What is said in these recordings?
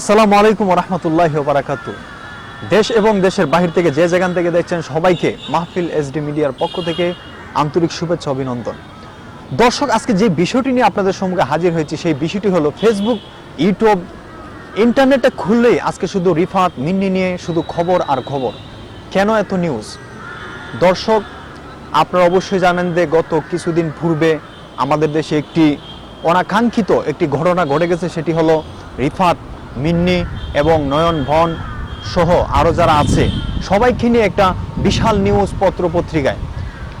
আসসালামু আলাইকুম রহমতুল্লাহ বারাকাতু দেশ এবং দেশের বাহির থেকে যে যেখান থেকে দেখছেন সবাইকে মাহফিল এসডি মিডিয়ার পক্ষ থেকে আন্তরিক শুভেচ্ছা অভিনন্দন। দর্শক, আজকে যে বিষয়টি নিয়ে আপনাদের সম্মুখে হাজির হয়েছি সেই বিষয়টি হলো ফেসবুক ইউটিউব ইন্টারনেটে খুললেই আজকে শুধু রিফাত, মিন্নি নিয়ে শুধু খবর আর খবর। কেন এত নিউজ দর্শক, আপনারা অবশ্যই জানেন যে গত কিছুদিন পূর্বে আমাদের দেশে একটি অনাকাঙ্ক্ষিত একটি ঘটনা ঘটে গেছে, সেটি হলো রিফাত মিন্নি এবং নয়ন ভন সহ আরও যারা আছে, সবাইকে নিয়ে একটা বিশাল নিউজ পত্র পত্রিকায়।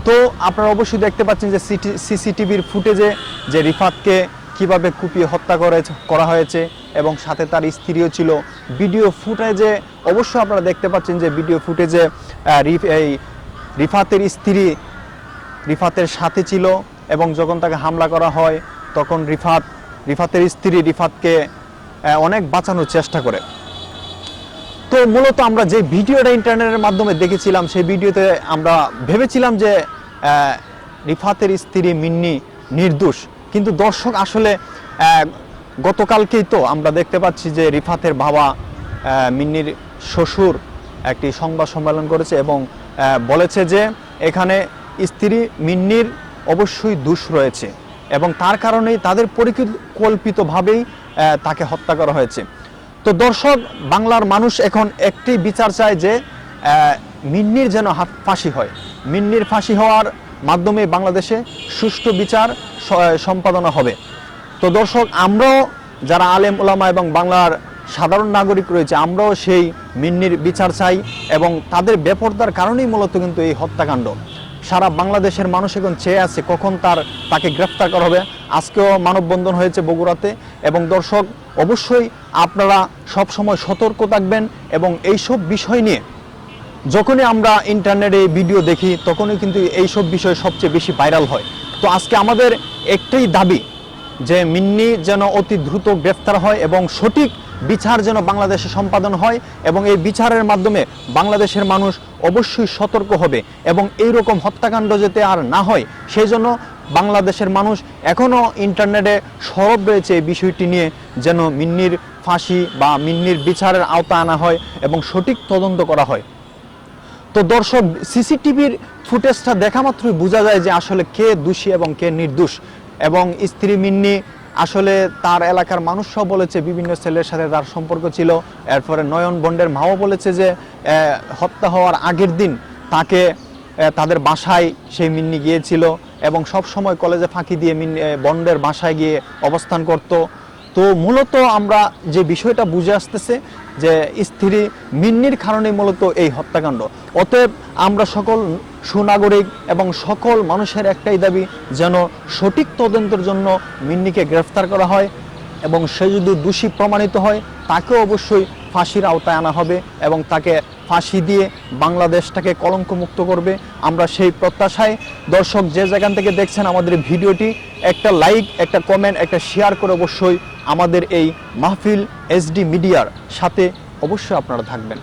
তো আপনারা অবশ্যই দেখতে পাচ্ছেন যে সিসিটিভির ফুটেজে যে রিফাতকে কীভাবে কুপিয়ে হত্যা করে করা হয়েছে এবং সাথে তার স্ত্রীও ছিল। ভিডিও ফুটেজে অবশ্যই আপনারা দেখতে পাচ্ছেন যে ভিডিও ফুটেজে এই রিফাতের স্ত্রী রিফাতের সাথে ছিল এবং যখন তাকে হামলা করা হয়, তখন রিফাত, রিফাতের স্ত্রী রিফাতকে অনেক বাঁচানোর চেষ্টা করে। তো মূলত আমরা যে ভিডিওটা ইন্টারনেটের মাধ্যমে দেখেছিলাম, সেই ভিডিওতে আমরা ভেবেছিলাম যে রিফাতের স্ত্রী মিন্নি নির্দোষ। কিন্তু দর্শক আসলে গতকালকেই তো আমরা দেখতে পাচ্ছি যে রিফাতের বাবা মিন্নির শ্বশুর একটি সংবাদ সম্মেলন করেছে এবং বলেছে যে এখানে স্ত্রী মিন্নির অবশ্যই দোষ রয়েছে এবং তার কারণেই তাদের পরিকল্পিতভাবেই তাকে হত্যা করা হয়েছে। তো দর্শক, বাংলার মানুষ এখন একটি বিচার চায় যে মিন্নির যেন হাত ফাঁসি হয়। মিন্নির ফাঁসি হওয়ার মাধ্যমে বাংলাদেশে সুষ্ঠু বিচার সম্পাদনা হবে। তো দর্শক, আমরাও যারা আলেম ওলামা এবং বাংলার সাধারণ নাগরিক রয়েছে, আমরাও সেই মিন্নির বিচার চাই এবং তাদের বেপরদার কারণেই মূলত কিন্তু এই হত্যাকাণ্ড। সারা বাংলাদেশের মানুষ এখন চেয়ে আছে কখন তার তাকে গ্রেফতার করা হবে। আজকেও মানববন্ধন হয়েছে বগুড়াতে এবং দর্শক, অবশ্যই আপনারা সব সময় সতর্ক থাকবেন এবং এইসব বিষয় নিয়ে যখনই আমরা ইন্টারনেটে ভিডিও দেখি, তখনই কিন্তু এইসব বিষয় সবচেয়ে বেশি ভাইরাল হয়। তো আজকে আমাদের একটাই দাবি যে মিন্নি যেন অতি দ্রুত গ্রেফতার হয় এবং সঠিক বিচার যেন বাংলাদেশে সম্পাদন হয় এবং এই বিচারের মাধ্যমে বাংলাদেশের মানুষ অবশ্যই সতর্ক হবে এবং এই রকম হত্যাকাণ্ড যাতে আর না হয় সেই জন্য বাংলাদেশের মানুষ এখনও ইন্টারনেটে সরব রয়েছে এই বিষয়টি নিয়ে যেন মিন্নির ফাঁসি বা মিন্নির বিচারের আওতা আনা হয় এবং সঠিক তদন্ত করা হয়। তো দর্শক, সিসিটিভির ফুটেজটা দেখা মাত্রই বোঝা যায় যে আসলে কে দোষী এবং কে নির্দোষ এবং স্ত্রী মিন্নি আসলে তার এলাকার মানুষরাও বলেছে, বিভিন্ন ছেলের সাথে তার সম্পর্ক ছিল। এরপরে নয়ন বন্ডের মাও বলেছে যে হত্যা হওয়ার আগের দিন তাকে তাদের বাসায় সেই মিন্নি গিয়েছিল এবং সব সময় কলেজে ফাঁকি দিয়ে মিন্নি বন্ডের বাসায় গিয়ে অবস্থান করত। তো মূলত আমরা যে বিষয়টা বুঝে আসতেছে যে স্ত্রী মিন্নির কারণে মূলত এই হত্যাকাণ্ড। অতএব আমরা সকল সুনাগরিক এবং সকল মানুষের একটাই দাবি, যেন সঠিক তদন্তের জন্য মিন্নিকে গ্রেফতার করা হয় এবং সে যদি দোষী প্রমাণিত হয়, তাকেও অবশ্যই ফাঁসির আওতায় আনা হবে এবং তাকে ফাঁসি দিয়ে বাংলাদেশটাকে কলঙ্কমুক্ত করবে। আমরা সেই প্রত্যাশায়, দর্শক যে যেখান থেকে দেখছেন আমাদের ভিডিওটি, একটা লাইক, একটা কমেন্ট, একটা শেয়ার করে অবশ্যই আমাদের এই মাহফিল এসডি মিডিয়ার সাথে অবশ্যই আপনারা থাকবেন।